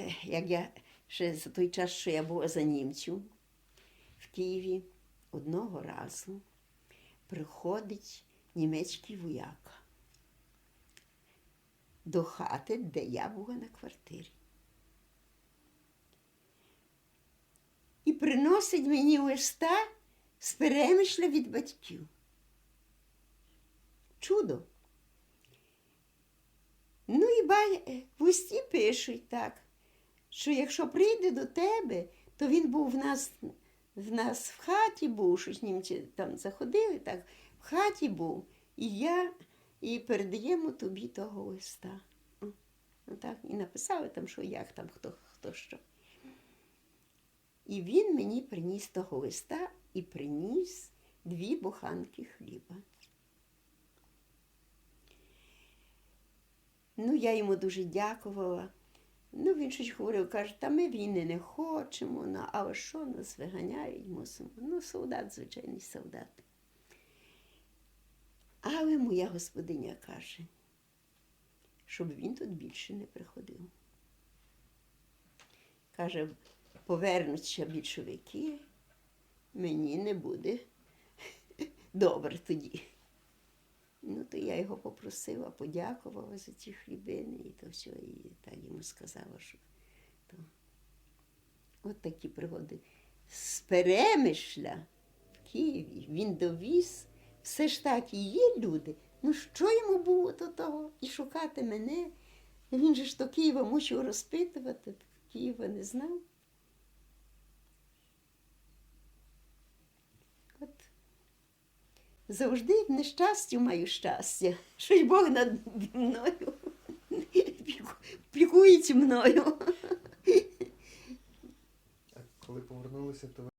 Як я ще за той час, що я була за німцю в Києві, одного разу приходить німецький вояка до хати, де я була на квартирі. І приносить мені листа з перемишля від батьків. Чудо. Ну і е, в листі пишуть так, що якщо прийде до тебе, то він був в нас, в нас в хаті був, щось німці там заходили, так, в хаті був, і я і передаємо тобі того листа. Ну, так, і написали там, що як там, хто, хто що. І він мені приніс того листа і приніс дві буханки хліба. Ну, я йому дуже дякувала. Ну, він щось говорив, каже, та ми війни не хочемо, ну, але що нас виганяють, мусимо. Ну, солдат, звичайний солдат. Але моя господиня каже, щоб він тут більше не приходив. Каже, повернуться більшовики, мені не буде добре тоді. Ну, то я його попросила, подякувала за ті хлібини і то все, і так йому сказала, що то. От такі пригоди. З перемишля в Києві він довіз, все ж таки є люди. Ну що йому було до того? І шукати мене? Він же ж до Києва мусив розпитувати, Києва не знав. От завжди в нещасті маю щастя. Щось Бог над мною пікується мною. А коли повернулися, то ви